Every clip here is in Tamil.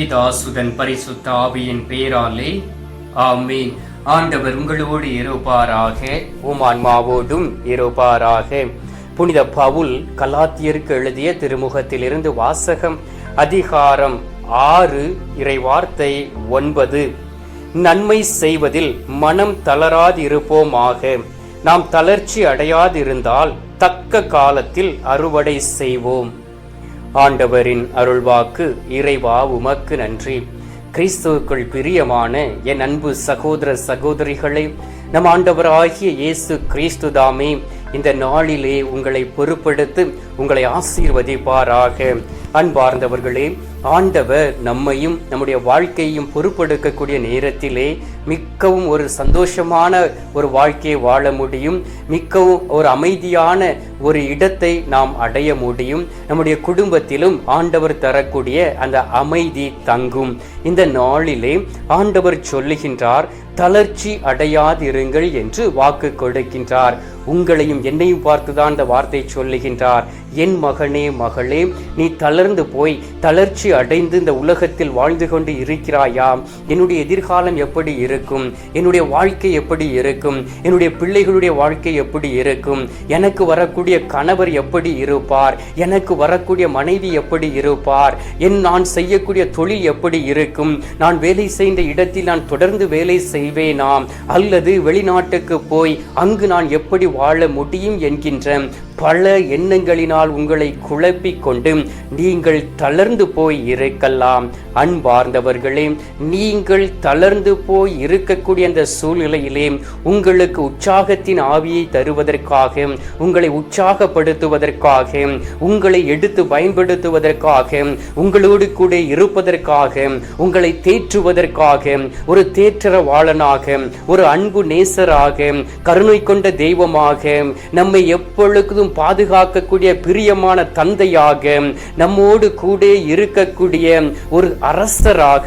பிதாசுதன் பரிசுத்த ஆவியின் பேராலே. ஆமீன். ஆண்டவர் உங்களோடு இருப்பாராக. உம் இருப்பாராக. புனித பவுல் கலாத்தியருக்கு எழுதிய திருமுகத்திலிருந்து வாசகம் அதிகாரம் ஆறு இறைவார்த்தை ஒன்பது. நன்மை செய்வதில் மனம் தளராதிருப்போமாக. நாம் தளர்ச்சி அடையாதிருந்தால் தக்க காலத்தில் அறுவடை செய்வோம். ஆண்டவரின் அருள்வாக்கு இறைவா உமக்கு நன்றி. கிறிஸ்துவுக்குள் பிரியமான என் அன்பு சகோதர சகோதரிகளை நம் ஆண்டவராகிய இயேசு கிறிஸ்து தாமே இந்த நாளிலே உங்களை பொறுப்படுத்து உங்களை ஆசீர்வதிப்பாராக. அன்பார்ந்தவர்களே ஆண்டவர் நம்மையும் நம்முடைய வாழ்க்கையும் பொறுப்பெடுக்கக்கூடிய நேரத்திலே மிக்கவும் ஒரு சந்தோஷமான ஒரு வாழ்க்கையை வாழ முடியும். மிக்கவும் ஒரு அமைதியான ஒரு இடத்தை நாம் அடைய முடியும். நம்முடைய குடும்பத்திலும் ஆண்டவர் தரக்கூடிய அந்த அமைதி தங்கும். இந்த நாளிலே ஆண்டவர் சொல்லுகின்றார் தளர்ச்சி அடையாதிருங்கள் என்று வாக்கு கொடுக்கின்றார். உங்களையும் என்னையும் பார்த்துதான் அந்த வார்த்தை சொல்லுகின்றார். என் மகனே மகளே நீ தளர்ந்து போய் தளர்ச்சி அடைந்து இந்த உலகத்தில் வாழ்ந்து கொண்டு இருக்கிறாயா? என்னுடைய எதிர்காலம் எப்படி இருக்கும்? என்னுடைய வாழ்க்கை எப்படி இருக்கும்? என்னுடைய பிள்ளைகளுடைய வாழ்க்கை எப்படி இருக்கும்? எனக்கு வரக்கூடிய கணவர் எப்படி இருப்பார்? எனக்கு வரக்கூடிய மனைவி எப்படி இருப்பார்? என் நான் செய்யக்கூடிய தொழில் எப்படி இருக்கும்? நான் வேலை செய்த இடத்தில் நான் தொடர்ந்து வேலை செய்வேனாம் அல்லது வெளிநாட்டுக்கு போய் அங்கு நான் எப்படி வாழ முடியும் என்கின்ற பல எண்ணங்களினால் உங்களை குழப்பிக் கொண்டு நீங்கள் தளர்ந்து போய் இருக்கலாம். அன்பார்ந்தவர்களே நீங்கள் தளர்ந்து போய் இருக்கக்கூடிய அந்த சூழ்நிலையிலே உங்களுக்கு உற்சாகத்தின் ஆவியை தருவதற்காக உங்களை உற்சாகப்படுத்துவதற்காக உங்களை எடுத்து பயன்படுத்துவதற்காக உங்களோடு கூட இருப்பதற்காக உங்களை தேற்றுவதற்காக ஒரு தேற்றரவாளனாக ஒரு அன்பு நேசராக கருணை கொண்ட தெய்வமாக நம்மை எப்பொழுதும் பாதுகாக்கக்கூடிய பிரியமான தந்தையாக நம்மோடு கூட இருக்கக்கூடிய ஒரு அரசராக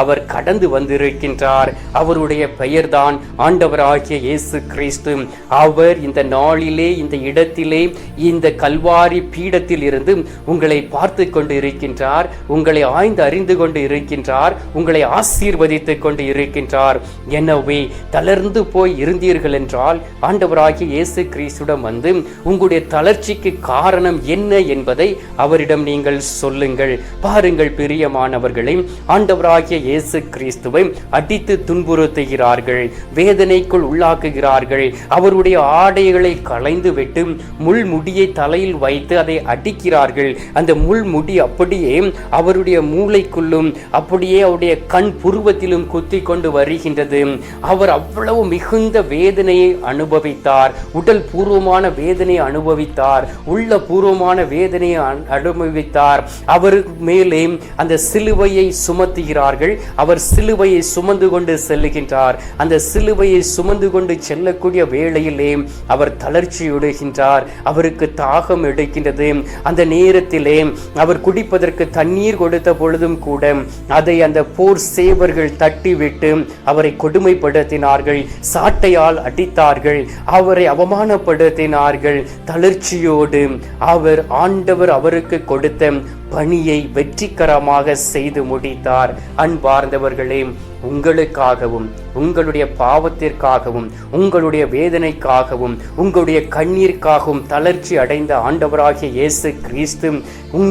அவர் கடந்து வந்திருக்கின்றார். அவருடைய பெயர்தான் ஆண்டவராகிய இயேசு கிறிஸ்து. அவர் இந்த நாளிலே இந்த இடத்திலே இந்த கல்வாரி பீடத்தில் இருந்து உங்களை பார்த்து கொண்டு இருக்கின்றார் உங்களை ஆய்ந்து அறிந்து கொண்டு இருக்கின்றார். உங்களை ஆசீர்வதித்துக் கொண்டு இருக்கின்றார். எனவே தளர்ந்து போய் இருந்தீர்கள் என்றால் ஆண்டவராகிய இயேசு கிறிஸ்துடன் வந்து உங்களுடைய தளர்ச்சிக்கு காரணம் என்ன என்பதை அவரிடம் நீங்கள் சொல்லுங்கள். பாருங்கள் பிரியமானவர்களை ஆண்டவராகிய இயேசு கிறிஸ்துவை அடித்து துன்புறுத்துகிறார்கள் வேதனைக்குள் உள்ளாக்குகிறார்கள். அவருடைய ஆடைகளை களைந்து விட்டு முள்முடியை தலையில் வைத்து அதை அடிக்கிறார்கள். அந்த முள்முடி அப்படியே அவருடைய மூளைக்குள்ளும் அப்படியே அவருடைய கண் புருவத்திலும் குத்தி கொண்டு வருகின்றது. அவர் அவ்வளவு மிகுந்த வேதனையை அனுபவித்தார். உடல் பூர்வமான வேதனையை அனுபவித்தார். உள்ள பூர்வமான வேதனையை அனுபவித்தார். அவர் மேலே அந்த சிலுவையை சுமத்துகிறார்கள். அவர் சிலுவையை சுமந்து கொண்டு செல்லுகின்றார். அந்த சிலுவையை சுமந்து கொண்டு செல்லக்கூடிய வேளையிலே அவர் தளர்ச்சியுடுகின்றார் அவருக்கு தாகம் எடுக்கின்றது. அந்த நேரத்திலே அவர் குடிப்பதற்கு தண்ணீர் கொடுத்த பொழுதும் கூட அதை அந்த போர் சேவர்கள் தட்டிவிட்டு அவரை கொடுமைப்படுத்தினார்கள். சாட்டையால் அடித்தார்கள். அவரை அவமானப்படுத்தினார்கள். தளர்ச்சியோடு அவர் ஆண்டவர் அவருக்கு கொடுத்த பணியை வெற்றிகரமாக செய்து முடித்தார். அன்பார்ந்தவர்களே உங்களுக்காகவும் உங்களுடைய பாவத்திற்காகவும் உங்களுடைய வேதனைக்காகவும் உங்களுடைய கண்ணீருக்காகவும் தளர்ச்சி அடைந்த ஆண்டவராகிய இயேசு கிறிஸ்து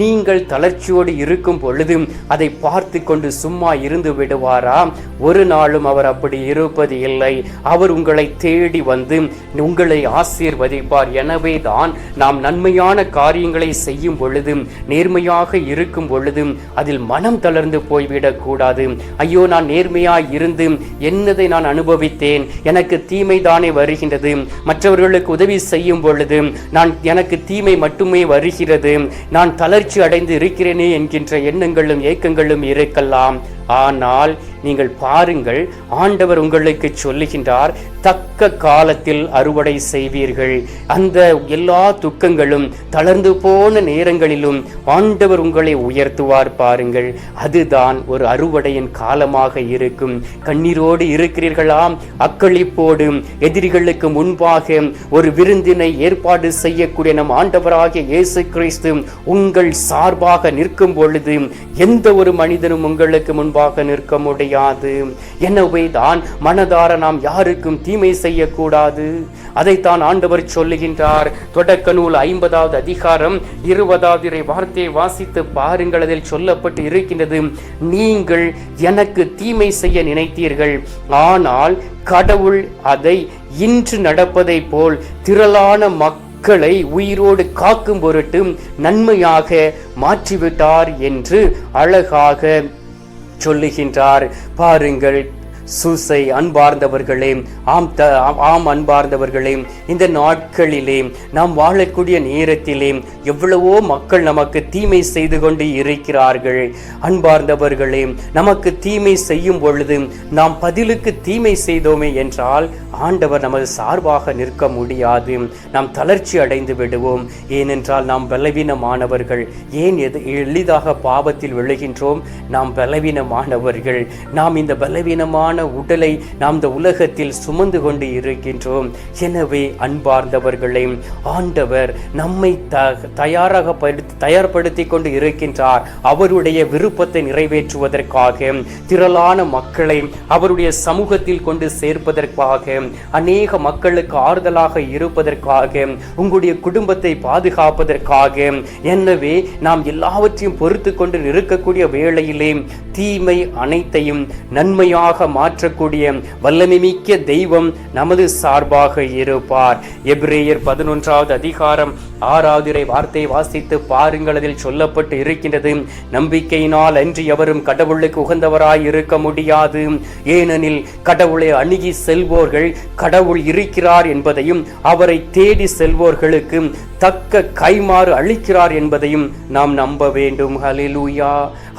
நீங்கள் தளர்ச்சியோடு இருக்கும் பொழுது அதை பார்த்து கொண்டு சும்மா இருந்து விடுவாரா? ஒரு நாளும் அவர் அப்படி இருப்பது இல்லை. அவர் உங்களை தேடி வந்து உங்களை ஆசீர்வதிப்பார். எனவே தான் நாம் நன்மையான காரியங்களை செய்யும் பொழுது நேர்மையாக இருக்கும் பொழுது அதில் மனம் தளர்ந்து போய்விடக்கூடாது. ஐயோ நான் நேர்மையாய் இருந்து என்னதை நான் அனுபவித்தேன்? எனக்கு தீமை தானே வருகின்றது. மற்றவர்களுக்கு உதவி செய்யும் பொழுது நான் எனக்கு தீமை மட்டுமே வருகிறது. நான் தளர்ச்சி அடைந்து இருக்கிறேனே என்கின்ற எண்ணங்களும் ஏக்கங்களும் இருக்கலாம். ஆனால் நீங்கள் பாருங்கள் ஆண்டவர் உங்களுக்கு சொல்லுகின்றார் தக்க காலத்தில் அறுவடை செய்வீர்கள். அந்த எல்லா துக்கங்களும் தளர்ந்து போன நேரங்களிலும் ஆண்டவர் உங்களை உயர்த்துவார் பாருங்கள். அதுதான் ஒரு அறுவடையின் காலமாக இருக்கும். கண்ணீரோடு இருக்கிறீர்களாம் அக்களிப்போடு எதிரிகளுக்கு முன்பாக ஒரு விருந்தினை ஏற்பாடு செய்யக்கூடிய நம் ஆண்டவராகிய இயேசு கிறிஸ்து உங்கள் சார்பாக நிற்கும் பொழுது எந்த ஒரு மனிதனும் உங்களுக்கு முன்பாக நிற்க முடியாது. எனவே தான் மனதார நாம் யாருக்கும் தீமை செய்யக்கூடாது. அதைத்தான் ஆண்டவர் சொல்லுகின்றார். தொடக்க நூல் ஐம்பதாவது அதிகாரம் இருபதாவது இறை வார்த்தையை வாசித்து பாருங்கள். அதில் சொல்லப்பட்டு இருக்கின்றது நீங்கள் எனக்கு தீமை செய்ய நினைத்தீர்கள். ஆனால் கடவுள் அதை இன்று நடப்பதைப் போல் திரளான மக்கள் மக்களை உயிரோடு காக்கும் பொருட்டு நன்மையாக மாற்றிவிட்டார் என்று அழகாக சொல்லுகின்றார். பாருங்கள் சூசை அன்பார்ந்தவர்களே ஆம் த ஆம் அன்பார்ந்தவர்களே இந்த நாட்களிலே நாம் வாழக்கூடிய நேரத்திலே எவ்வளவோ மக்கள் நமக்கு தீமை செய்து கொண்டு இருக்கிறார்கள். அன்பார்ந்தவர்களே நமக்கு தீமை செய்யும் பொழுது நாம் பதிலுக்கு தீமை செய்தோமே என்றால் ஆண்டவர் நமது சார்பாக நிற்க முடியாது. நாம் தளர்ச்சி அடைந்து விடுவோம். ஏனென்றால் நாம் பலவீனமானவர்கள். ஏன் எது எளிதாக பாவத்தில் விழுகின்றோம்? நாம் பலவீனமானவர்கள். நாம் இந்த பலவீனமான உடலை நாம் இந்த உலகத்தில் சுமந்து கொண்டு இருக்கின்றோம். எனவே அன்பார்ந்தவர்களை ஆண்டவர் நம்மை த தயாராக தயார்படுத்தி கொண்டு இருக்கின்றார். அவருடைய விருப்பத்தை நிறைவேற்றுவதற்காக திரளான மக்களை அவருடைய சமூகத்தில் கொண்டு சேர்ப்பதற்காக அநேக மக்களுக்கு ஆறுதலாக இருப்பதற்காக உங்களுடைய குடும்பத்தை பாதுகாப்பதற்காக எனவே நாம் எல்லாவற்றையும் பொறுத்து கொண்டு இருக்கக்கூடிய வேளையிலே தீமை அனைத்தையும் நன்மையாக மாற்றக்கூடிய வல்லமை மிக்க தெய்வம் நமது சார்பாக இருப்பார். எப்ரேயர் பதினொன்றாவது அதிகாரம் ஆறாவது வார்த்தை வாசித்து பாருங்கள். அதில் சொல்லப்பட்டு இருக்கின்றது நம்பிக்கையினால் அன்றி எவரும் கடவுளுக்கு உகந்தவராய் இருக்க முடியாது. ஏனெனில் கடவுளை அணுகி செல்வோர்கள் கடவுள் இருக்கிறார் என்பதையும் அவரை தேடி செல்வோர்களுக்கு தக்க கைமாறு அளிக்கிறார் என்பதையும் நாம் நம்ப வேண்டும். ஹலிலூயா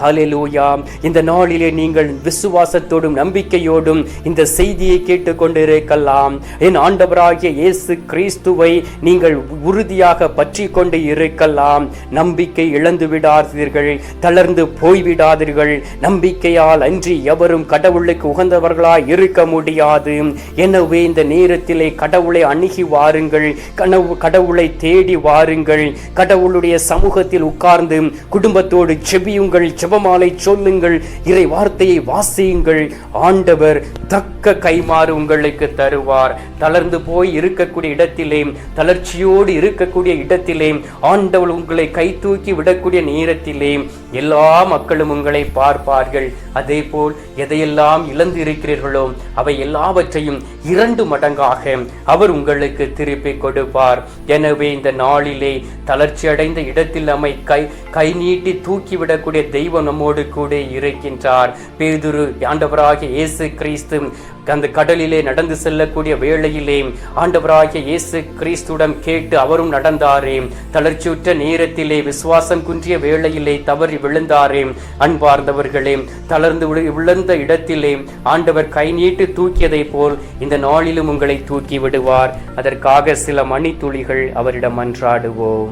ஹலெலூயா இந்த நாளிலே நீங்கள் விசுவாசத்தோடும் நம்பிக்கையோடும் இந்த செய்தியை கேட்டுக்கொண்டு இருக்கலாம் என் ஆண்டவராகிய இயேசு கிறிஸ்துவை நீங்கள் உறுதியாக பற்றி கொண்டு இருக்கலாம். நம்பிக்கை இழந்து விடாதீர்கள் தளர்ந்து போய்விடாதீர்கள். நம்பிக்கையால் அன்றி எவரும் கடவுளுக்கு உகந்தவர்களாய் இருக்க முடியாது. எனவே இந்த நேரத்திலே கடவுளை அணுகி வாருங்கள் கனவு கடவுளை தேடி வாருங்கள். கடவுளுடைய சமூகத்தில் உட்கார்ந்து குடும்பத்தோடு செபியுங்கள் ஜெபமாலை சொல்லுங்கள் இறை வார்த்தையை வாசியுங்கள். ஆண்டவர் தக்க கைமாறு உங்களுக்கு தருவார். தளர்ந்து போய் இருக்கக்கூடிய இடத்திலே தளர்ச்சியோடு இருக்கக்கூடிய இடத்திலே ஆண்டவர் உங்களை கை தூக்கி விடக்கூடிய நேரத்திலே எல்லா மக்களும் உங்களை பார்ப்பார்கள். அதே போல் எதையெல்லாம் இழந்து இருக்கிறீர்களோ அவை எல்லாவற்றையும் இரண்டு மடங்காக அவர் உங்களுக்கு திருப்பி கொடுப்பார். எனவே இந்த நாளிலே தளர்ச்சி அடைந்த இடத்தில் நம்மை கை கை நீட்டி தூக்கிவிடக்கூடிய தெய்வ தெய்வம் நம்மோடு கூட இருக்கின்றார். பேதுரு ஆண்டவராகிய இயேசு கிறிஸ்து அந்த கடலிலே நடந்து செல்லக்கூடிய வேளையிலே ஆண்டவராகிய இயேசு கிறிஸ்துடன் கேட்டு அவரும் நடந்தாரே. தளர்ச்சியுற்ற நேரத்திலே விசுவாசம் குன்றிய வேளையிலே தவறி விழுந்தாரே. அன்பார்ந்தவர்களே தளர்ந்து விழுந்த இடத்திலே ஆண்டவர் கை நீட்டு தூக்கியதைப் போல் இந்த நாளிலும் உங்களை தூக்கி விடுவார். அதற்காக சில மணித்துளிகள் அவரிடம் மன்றாடுவோம்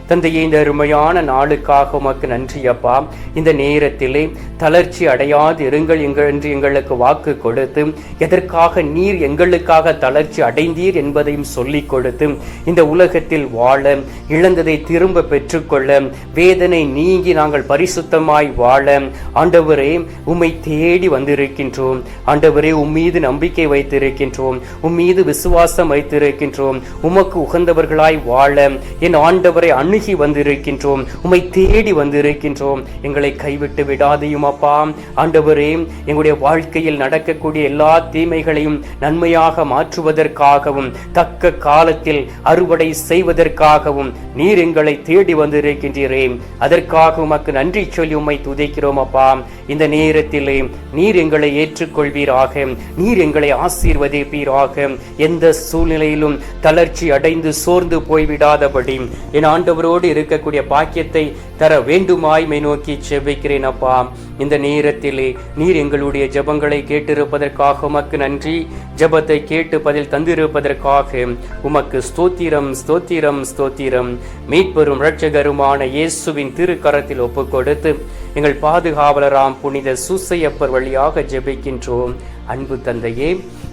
தந்தையே இந்த அருமையான நாளுக்காக உமக்கு நன்றி அப்பா இந்த நேரத்திலே தளர்ச்சி அடையாது. இருங்கள் எங்கள் என்று எங்களுக்கு வாக்கு கொடுத்து எதற்காக நீர் எங்களுக்காக தளர்ச்சி அடைந்தீர் என்பதையும் சொல்லிக் கொடுத்து இந்த உலகத்தில் வாழ இழந்ததை திரும்ப பெற்றுக்கொள்ள வேதனை நீங்கி நாங்கள் பரிசுத்தமாய் வாழ ஆண்டவரே உம்மை தேடி வந்திருக்கின்றோம். ஆண்டவரே உம்மீது நம்பிக்கை வைத்திருக்கின்றோம். உம்மீது விசுவாசம் வைத்திருக்கின்றோம். உமக்கு உகந்தவர்களாய் வாழ என் ஆண்டவரை அணுகி வந்திருக்கின்றோம். உமை தேடி வந்திருக்கின்றோம். எங்களை கைவிட்டு விடாதையும் அப்பா. ஆண்டவரே எங்களுடைய வாழ்க்கையில் நடக்கக்கூடிய எல்லா தீமைகளையும் நன்மையாக மாற்றுவதற்காகவும் தக்க காலத்தில் அறுவடை செய்வதற்காகவும் நீர் எங்களை தேடி வந்திருக்கின்றீரே. அதற்காக உமக்கு நன்றி சொல்லி உம்மை துதைக்கிறோம் அப்பா. இந்த நேரத்திலே நீர் எங்களை ஏற்றுக்கொள்வீராக. நீர் எங்களை ஆசீர்வதிப்பீராக. எந்த சூழ்நிலையிலும் தளர்ச்சி அடைந்து சோர்ந்து போய்விடாதபடி. என் ஆண்டவரோடு உயிரோடு இருக்கக்கூடிய பாக்கியத்தை தர வேண்டுமாய்மை நோக்கி செபிக்கிறேன் அப்பா. இந்த நேரத்திலே நீர் எங்களுடைய ஜெபங்களை கேட்டிருப்பதற்காக உமக்கு நன்றி. ஜபத்தை கேட்டு பதில் தந்திருப்பதற்காக உமக்கு ஸ்தோத்திரம் ஸ்தோத்திரம் ஸ்தோத்திரம். மீட்பெரும் இரட்சகருமான இயேசுவின் திருக்கரத்தில் ஒப்பு கொடுத்து எங்கள் பாதுகாவலராம் புனித சூசையப்பர் வழியாக ஜெபிக்கின்றோம். அன்பு தந்தையே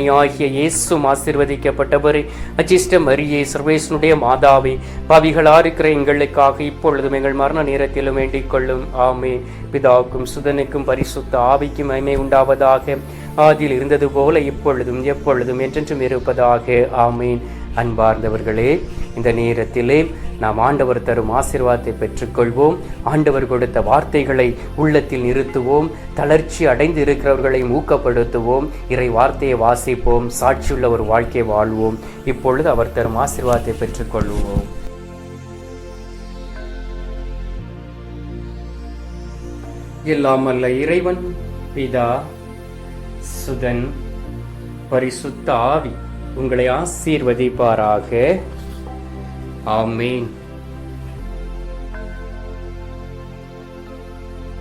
கனியாகிய இயேசும் ஆசீர்வதிக்கப்பட்டவரே. அச்சிஷ்ட மரியே சர்வேசனுடைய மாதாவே பாவிகளா இருக்கிற எங்களுக்காக இப்பொழுதும் எங்கள் மரண நேரத்திலும் வேண்டிக் கொள்ளும். ஆமே பிதாவுக்கும் சுதனுக்கும் பரிசுத்த ஆவிக்கும் மகிமை உண்டாவதாக. ஆதியில் இருந்தது போல இப்பொழுதும் எப்பொழுதும் என்றென்றும் இருப்பதாக. ஆமீன். அன்பார்ந்தவர்களே இந்த நேரத்திலே நாம் ஆண்டவர் தரும் ஆசிர்வாதத்தை பெற்றுக்கொள்வோம். ஆண்டவர் கொடுத்த வார்த்தைகளை உள்ளத்தில் நிறுத்துவோம். தளர்ச்சி அடைந்து இருக்கிறவர்களை ஊக்கப்படுத்துவோம். இறை வார்த்தையை வாசிப்போம். சாட்சியுள்ள ஒரு வாழ்க்கையை வாழ்வோம். இப்பொழுது அவர் தரும் ஆசிர்வாதத்தை பெற்றுக்கொள்வோம். எல்லாம் அல்ல இறைவன் பிதா சுதன் பரிசுத்த ஆவி உங்களை ஆசீர்வதிப்பாராக. ஆமேன்